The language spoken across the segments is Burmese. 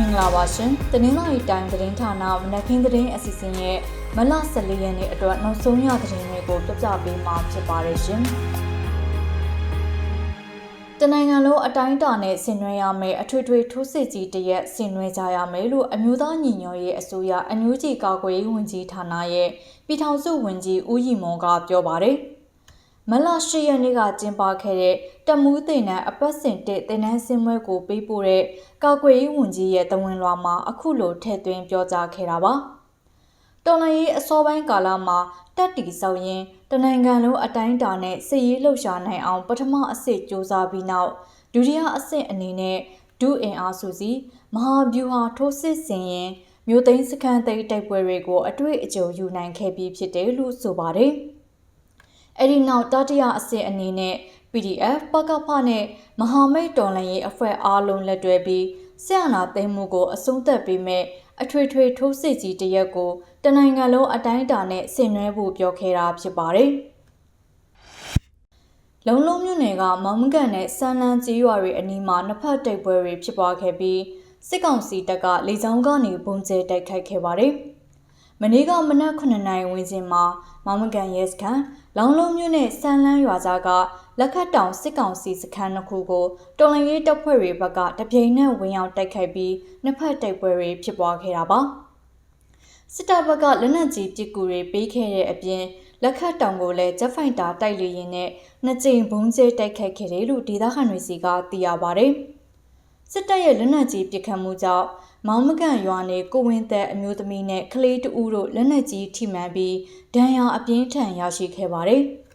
မင်္ဂလာပါရှင်။တနင်္လာရီတိုင်းသတင်းဌာနမနက်ခင်းသတင်းအစီအစဉ်ရဲ့မလ14ရက်နေ့အတွက်နောက်ဆုံးရသတင်းတွေကိုပြပြပေးမှာဖြစ်ပါတယ်ရှင်။တနိုင်ငံလုံးအတိုင်းအတာနဲ့ဆင်နွှဲရမယ်အထွေထွေထိုးစစ်ကြီးတရက်ဆင်နွှဲကြရမယ်လို့အမျိုးသားညီညွတ်ရေးအစိုးရအမျိုးကြီးကာကွယ်ရေးဝန်ကြီးဌာနရဲ့ပြည်ထောင်စုဝန်ကြီးဦးရီမွန်ကပြောပါတယ်။ မလ၈ရက်နေ့ကကျင်းပခဲ့တဲ့တမူးသိန်းနန်းအပတ်စဉ်တစ်တင်နန်းစင်းပွဲကိုပေးပို့တဲ့ကာကွယ်ရေးဝန်ကြီးရဲ့တဝန်လွှာမှာအခုလိုထည့်သွင်းပြောကြားခဲ့တာပါ။တော်လန်ရေးအစောပိုင်းကာလမှာတက်တီဆောက်ရင်တနိုင်ငံလုံးအတိုင်းအတာနဲ့စစ်ရေးလှုပ်ရှားနိုင်အောင် ပထမအဆင့်စ조사ပြီးနောက်ဒုတိယအဆင့်အနေနဲ့ဒုအင်အားစုစည်းမဟာဗျူဟာထိုးစစ်ဆင်ရင်မြို့သိမ်းစခန်းသိမ်းတိုက်ပွဲတွေကိုအတွေ့အကြုံယူနိုင်ခဲ့ပြီးဖြစ်တယ်လို့ဆိုပါတယ်။ အဲ့ဒီနောက်တတိယအဆင့်အနေနဲ့ PDF ပကဖနဲ့မဟာမိတ်တော်လှန်ရေးအဖွဲ့အားလုံးလက်တွဲပြီးဆရာနာသိမ်းမှုကိုအဆုံးသတ်ပေးမဲ့အထွေထွေထိုးစစ်ကြီးတရက်ကိုတနိုင်ငံလုံးအတိုင်းအတာနဲ့ဆင်နွှဲဖို့ပြောခဲ့တာဖြစ်ပါတယ်။လုံလုံးမြို့နယ်ကမောင်မကန်နဲ့ဆန်လန်းကျေးရွာတွေအနီးမှာနှစ်ဖက်တိုက်ပွဲတွေဖြစ်ပွားခဲ့ပြီးစစ်ကောင်စီတပ်ကလေကြောင်းကနေပုံကျဲတိုက်ခိုက်ခဲ့ပါတယ်။ မနေ့ကမနက်9နာရီဝန်းကျင်မှာမောင်မကန်ရဲစခန်းလောင်လုံးမြို့နယ်စံလန်းရွာကြားကလက်ခတ်တောင်စစ်ကောင်စီစခန်းတစ်ခုကိုတော်လန်ရေးတပ်ဖွဲ့တွေဘက်ကတပြိမ်နက်ဝင်ရောက်တိုက်ခိုက်ပြီးနှစ်ဖက်တိုက်ပွဲတွေဖြစ်ပွားခဲ့တာပါစစ်တပ်ဘက်ကလက်နက်ကြီးပစ်ကူတွေပေးခဲ့တဲ့အပြင်လက်ခတ်တောင်ကိုလည်းဂျက်ဖိုင်တာတိုက်လေရင်နဲ့နှစ်ကြိမ်ဘုံကျဲတိုက်ခိုက်ခဲ့တယ်လို့ဒေသခံတွေစီကသိရပါဗျ။ စစ်တပ်ရဲ့လက်နက်ကြီးပစ်ခတ်မှုကြောင့်မောင်မကန်ရွာနေကိုဝင်းသက်အမျိုးသမီးနဲ့ကလေးတူတို့လက်နက်ကြီးထိမှန်ပြီးဒဏ်ရာအပြင်းထန်ရရှိခဲ့ပါတယ်။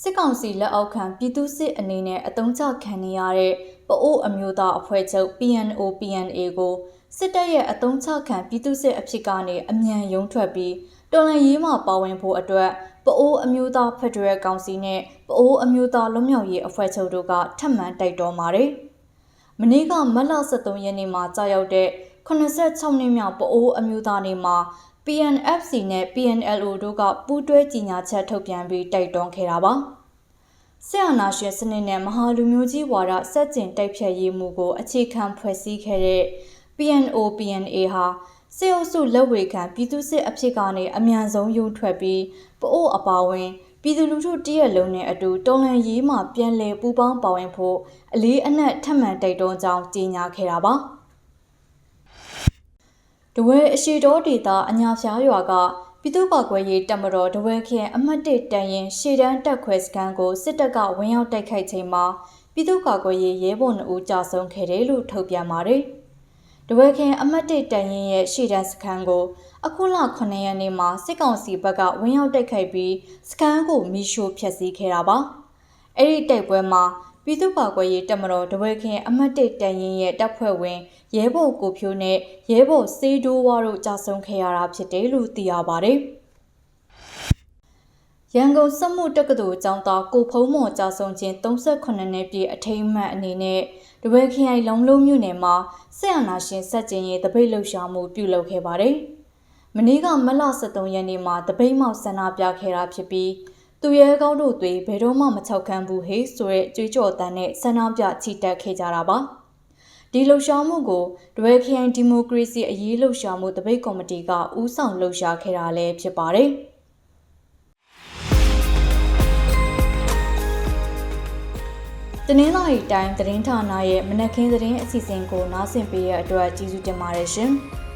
စစ်ကောင်စီလက်အောက်ခံပြည်သူစစ်အနေနဲ့အုံချခံနေရတဲ့ပအိုးအမျိုးသားအဖွဲ့ချုပ် PNO PNA ကိုစစ်တပ်ရဲ့အုံချခံပြည်သူစစ်အဖြစ်ကနေအမြန်ရုံးထွက်ပြီးတော်လန်ရေးမှာပါဝင်ဖို့အတွက် ပအိုးအမျိုးသားဖက်ဒရယ်ကောင်စီနဲ့ပအိုးအမျိုးသားလွတ်မြောက်ရေးအဖွဲ့ချုပ်တို့ကထပ်မံတိုက်တော်ပါတယ်။မနေ့ကမတ်လ23ရက်နေ့မှာကြာရောက်တဲ့86နှစ်မြောက်ပအိုးအမျိုးသားနေ့မှာ PNFC နဲ့ PNLO တို့ကပူးတွဲကြီးညာချက်ထုတ်ပြန်ပြီးတိုက်တွန်းခဲ့တာပါ။ဆရာနာရှင်စနစ်နဲ့မဟာလူမျိုးကြီးဝါဒစက်ကျင်တိုက်ဖြတ်ရေးမှုကိုအခြေခံဖွဲ့စည်းခဲ့တဲ့ PNO PNA ဟာ စေအုပ်စုလက်ဝေခံပြည်သူစစ်အဖြစ်ကနေအမြန်ဆုံးရုံထွက်ပြီးပအိုးအပါဝင်ပြည်သူလူထုတရက်လုံးနဲ့အတူတော်လှန်ရေးမှာပြန်လည်ပူးပေါင်းပါဝင်ဖို့အလေးအနက်ထပ်မံတိုက်တွန်းကြောင်းကြေညာခဲ့တာပါ။တဝဲအရှိတော်ဒေတာအညာဖျားရွာကပြည်သူ့ကာကွယ်ရေးတပ်မတော်တဝဲခရိုင်အမှတ်၁တန်ရင်ရှေ့တန်းတက်ခွဲစခန်းကိုစစ်တပ်ကဝင်ရောက်တိုက်ခိုက်ချိန်မှာပြည်သူ့ကာကွယ်ရေးရဲဘော်2ဦးကြာဆုံးခဲ့တယ်လို့ထုတ်ပြန်ပါတယ်။ တဝဲခင်အမတ်တစ်တန်ရင်ရဲ့ရှေ့တန်းစခန်းကို အခုလ9ရက်နေ့မှာစစ်ကောင်စီဘက်ကဝင်ရောက်တိုက်ခိုက်ပြီးစခန်းကိုမိရှို့ဖျက်ဆီးခဲ့တာပါ။အဲ့ဒီတိုက်ပွဲမှာပြည်သူ့ကာကွယ်ရေးတပ်မတော်တဝဲခင်အမတ်တစ်တန်ရင်ရဲ့တပ်ဖွဲ့ဝင်ရဲဘော်ကိုဖြိုးနဲ့ရဲဘော်စေးဒိုးဝါတို့ကြာဆုံးခဲ့ရတာဖြစ်တယ်လို့သိရပါတယ်။ ရန်ကုန်စက်မှုတက္ကသိုလ်ကျောင်းသားကိုဖုံးမော်ကြာဆုံးခြင်း38နှစ်ပြည့်အထိမ်းအမှတ်အနေနဲ့တပည့်ခရိုင်လုံလုံးမြို့နယ်မှာဆက်အာနာရှင်စက်ကျင်ရေးတပိတ်လှုပ်ရှားမှုပြုလုပ်ခဲ့ပါတယ်။မနေ့ကမလ23ရက်နေ့မှာတပိတ်မောက်ဆန္ဒပြခဲ့တာဖြစ်ပြီးသူရဲကောင်းတို့တွေဘယ်တော့မှမချောက်ခံဘူးဟေးဆိုတဲ့ကြွေးကြော်တန်းနဲ့ဆန္ဒပြချီတက်ခဲ့ကြတာပါ။ဒီလှုပ်ရှားမှုကိုတပည့်ခရိုင်ဒီမိုကရေစီအရေးလှုပ်ရှားမှုတပိတ်ကော်မတီကဦးဆောင်လှုပ်ရှားခဲ့တာလည်းဖြစ်ပါတယ်။ တနင်္လာရီတိုင်းသတင်းဌာနရဲ့မနက်ခင်းသတင်းအစီအစဉ်ကိုနားဆင်ပေးရတဲ့အတွက်ကျေးဇူးတင်ပါတယ်ရှင်။